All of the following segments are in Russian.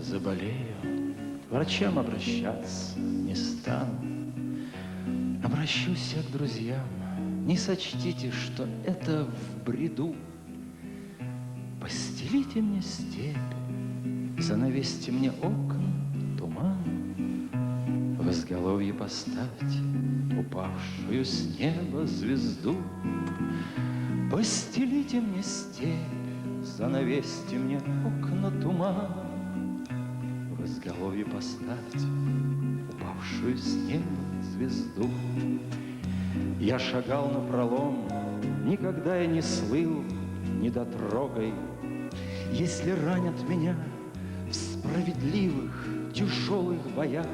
заболею, к врачам обращаться не стану. Обращусь я к друзьям, не сочтите, что это в бреду. Постелите мне степь, занавесьте мне окна, туман. В изголовье поставьте упавшую с неба звезду. Постелите мне степь, занавесьте мне окна, туман. В изголовье поставьте упавшую с неба звезду. Я шагал на пролом, никогда я не слыл недотрогой. Если ранят меня в справедливых, тяжелых боях,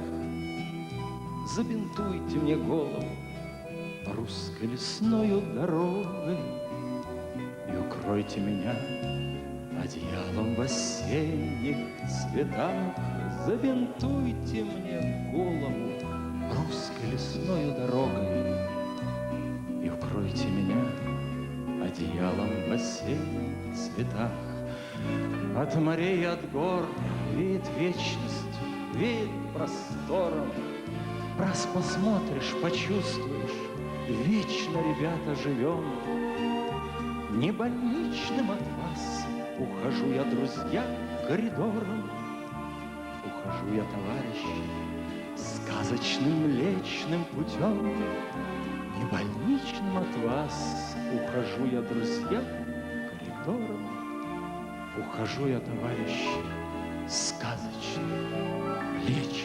Забинтуйте мне голову русской лесною дорогой И укройте меня одеялом в осенних цветах. Забинтуйте мне голову русской лесною дорогой И укройте меня одеялом в осенних цветах. От морей и от гор веет вечность, веет простором. Раз посмотришь, почувствуешь, вечно, ребята, живем. Не больничным от вас ухожу я, друзья, коридором. Ухожу я, товарищи, сказочным млечным путем. Не больничным от вас ухожу я, друзья, коридором. Ухожу я, товарищи, сказочным, млечным